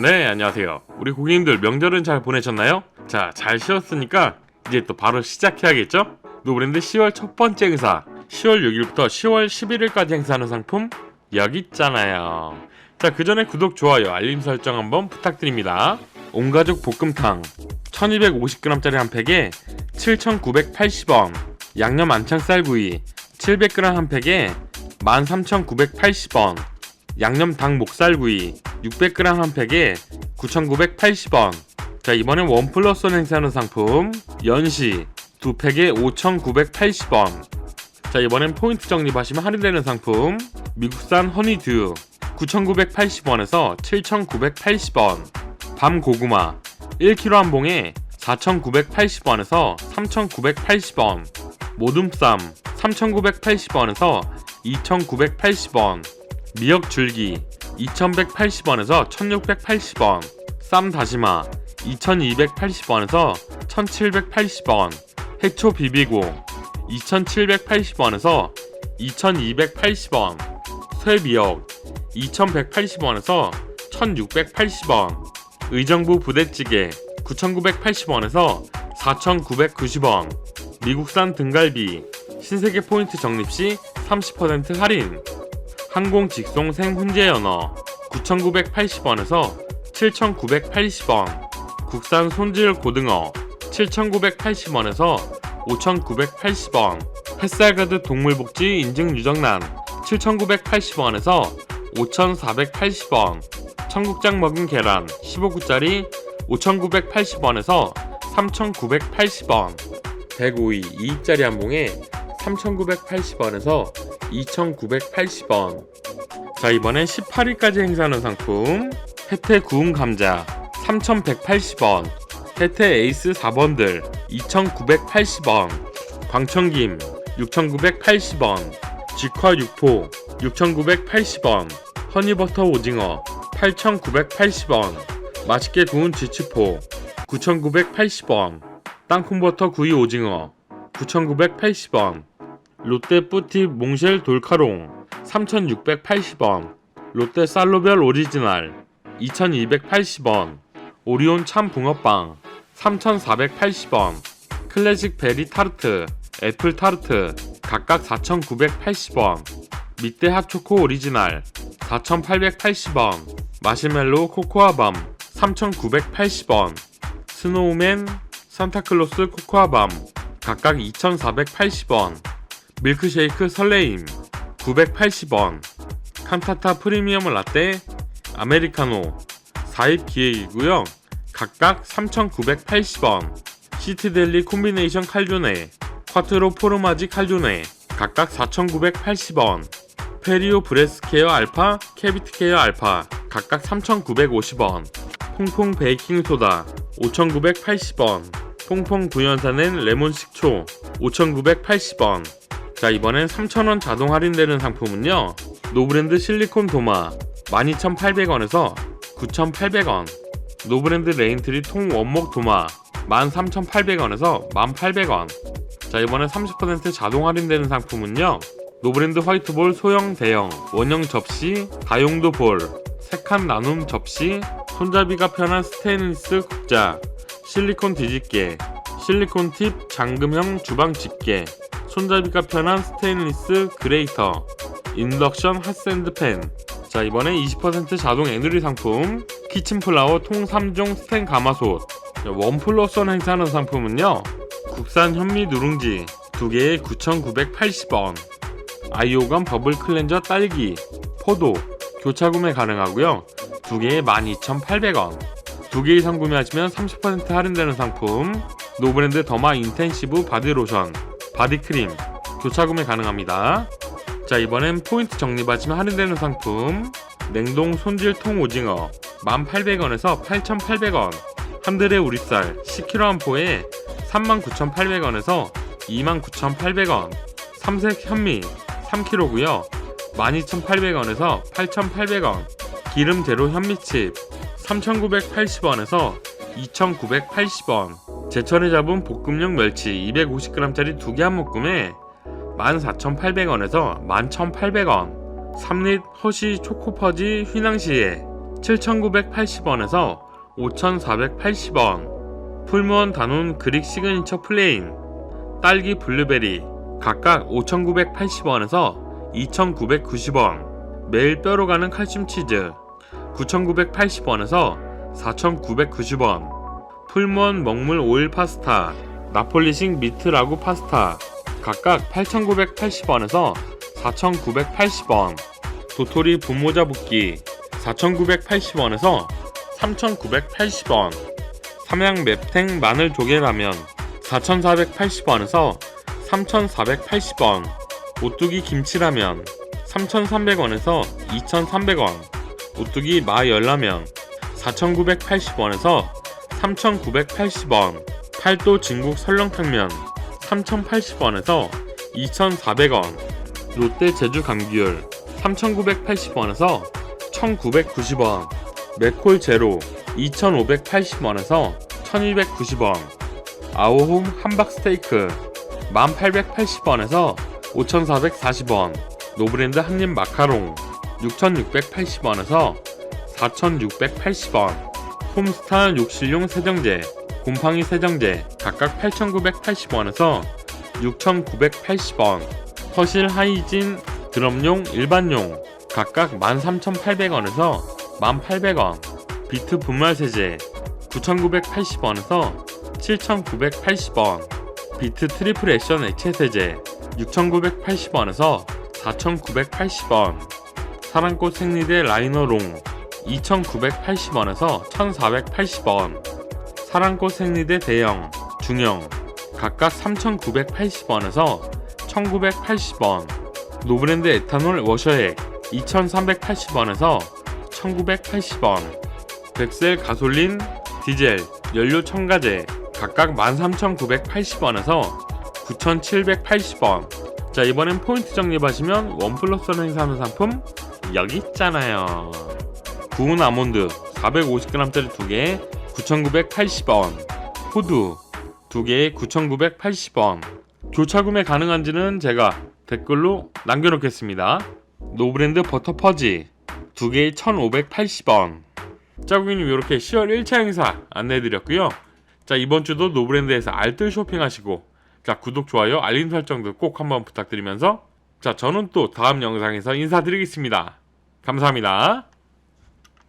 네, 안녕하세요. 우리 고객님들 명절은 잘 보내셨나요? 자, 잘 쉬었으니까 이제 또 바로 시작해야겠죠? 노브랜드 10월 첫 번째 행사 10월 6일부터 10월 11일까지 행사하는 상품 여기 있잖아요. 자, 그 전에 구독, 좋아요, 알림 설정 한번 부탁드립니다. 온가족 볶음탕 1250g짜리 한 팩에 7,980원 양념 안창살 구이 700g 한 팩에 13,980원 양념 닭 목살 구이 600g 한 팩에 9,980원. 자, 이번엔 원 플러스 원 행사하는 상품 연시 두 팩에 5,980원. 자, 이번엔 포인트 적립하시면 할인되는 상품 미국산 허니듀 9,980원에서 7,980원. 밤 고구마 1kg 한 봉에 4,980원에서 3,980원. 모둠쌈 3,980원에서 2,980원. 미역 줄기 2,180원에서 1,680원, 쌈 다시마 2,280원에서 1,780원, 해초 비비고 2,780원에서 2,280원, 쇠미역 2,180원에서 1,680원, 의정부 부대찌개 9,980원에서 4,990원, 미국산 등갈비 신세계 포인트 적립 시 30% 할인. 항공 직송 생훈제 연어 9,980원에서 7,980원 국산 손질 고등어 7,980원에서 5,980원 햇살가드 동물복지 인증 유정란 7,980원에서 5,480원 청국장 먹은 계란 15구짜리 5,980원에서 3,980원 105위 2입짜리 한 봉에 3,980원에서 2,980원. 자, 이번엔 18일까지 행사하는 상품. 혜태 구운 감자 3,180원. 혜태 에이스 4번들 2,980원. 광천김 6,980원. 직화 육포 6,980원. 허니버터 오징어 8,980원. 맛있게 구운 지치포 9,980원. 땅콩버터 구이 오징어 9,980원. 롯데 뿌티 몽쉘 돌카롱 3,680원. 롯데 살로별 오리지널 2,280원. 오리온 참 붕어빵 3,480원. 클래식 베리 타르트 애플 타르트 각각 4,980원. 밑대 핫초코 오리지널 4,880원. 마시멜로 코코아밤 3,980원. 스노우맨 산타클로스 코코아밤 각각 2,480원 밀크쉐이크 설레임 980원. 칸타타 프리미엄 라떼 아메리카노 4입 기획이고요. 각각 3,980원. 시트델리 콤비네이션 칼조네 쿼트로 포르마지 칼조네 각각 4,980원. 페리오 브레스케어 알파 캐비트 케어 알파 각각 3,950원. 퐁퐁 베이킹 소다 5,980원. 퐁퐁 구연산엔 레몬 식초 5,980원 자 이번엔 3,000원 자동 할인되는 상품은요. 노브랜드 실리콘 도마 12,800원에서 9,800원. 노브랜드 레인트리 통 원목 도마 13,800원에서 1,800원. 자 이번엔 30% 자동 할인되는 상품은요. 노브랜드 화이트볼 소형 대형 원형 접시 다용도 볼 세칸 나눔 접시 손잡이가 편한 스테인리스 국자 실리콘 뒤집개 실리콘 팁 잠금형 주방 집게 손잡이가 편한 스테인리스 그레이터 인덕션 핫샌드 팬. 자 이번엔 20% 자동 에누리 상품 키친 플라워 통 3종 스텐 가마솥. 원 플러스 원 행사하는 상품은요 국산 현미 누룽지 2개에 9,980원. 아이오감 버블 클렌저 딸기 포도 교차 구매 가능하고요 2개에 12,800원. 2개 이상 구매하시면 30% 할인되는 상품. 노브랜드 더마 인텐시브 바디로션 바디 크림 교차 구매 가능합니다. 자 이번엔 포인트 적립하시면 할인되는 상품. 냉동 손질 통 오징어 1,800원에서 8,800원. 한 들의 우리쌀 10kg 한 포에 39,800원에서 29,800원. 삼색 현미 3kg고요. 12,800원에서 8,800원. 기름 제로 현미칩 3,980원에서 2,980원 제철에 잡은 볶음용 멸치 250g짜리 두 개 한 묶음에 14,800원에서 11,800원 3릿 허쉬 초코퍼지 휘낭시에 7,980원에서 5,480원. 풀무원 단온 그릭 시그니처 플레인, 딸기 블루베리 각각 5,980원에서 2,990원. 매일 뼈로 가는 칼슘 치즈 9,980원에서 4,990원. 풀무원 먹물 오일 파스타, 나폴리식 미트 라구 파스타 각각 8,980원에서 4,980원. 도토리 분모자 붓기 4,980원에서 3,980원. 삼양 맵탱 마늘 조개라면 4,480원에서 3,480원. 오뚜기 김치라면 3,300원에서 2,300원. 오뚜기 마열라면 4,980원에서 3,980원. 팔도 진국 설렁탕면 3,080원에서 2,400원. 롯데 제주 감귤 3,980원에서 1,990원. 맥콜 제로 2,580원에서 1,290원. 아오홈 함박 스테이크 1,880원에서 5,440원. 노브랜드 한입 마카롱 6,680원에서 4,680원. 홈스타 욕실용 세정제 곰팡이 세정제 각각 8,980원에서 6,980원. 허실 하이진 드럼용 일반용 각각 13,800원에서 1,800원. 비트 분말 세제 9,980원에서 7,980원. 비트 트리플 액션 액체 세제 6,980원에서 4,980원. 사랑꽃 생리대 라이너롱 2,980원에서 1,480원. 사랑꽃 생리대 대형, 중형 각각 3,980원에서 1,980원. 노브랜드 에탄올 워셔액 2,380원에서 1,980원. 백셀 가솔린, 디젤, 연료 첨가제 각각 13,980원에서 9,780원. 자, 이번엔 포인트 적립하시면 원 플러스 원 행사하는 상품 여기 있잖아요. 구운 아몬드 450g짜리 2개에 9,980원. 호두 2개에 9,980원. 교차 구매 가능한지는 제가 댓글로 남겨놓겠습니다. 노브랜드 버터 퍼지 2개에 1,580원. 짜구기님 이렇게 10월 1차 행사 안내해드렸고요. 자 이번 주도 노브랜드에서 알뜰 쇼핑하시고 자 구독 좋아요 알림 설정도 꼭 한번 부탁드리면서 자 저는 또 다음 영상에서 인사드리겠습니다. 감사합니다.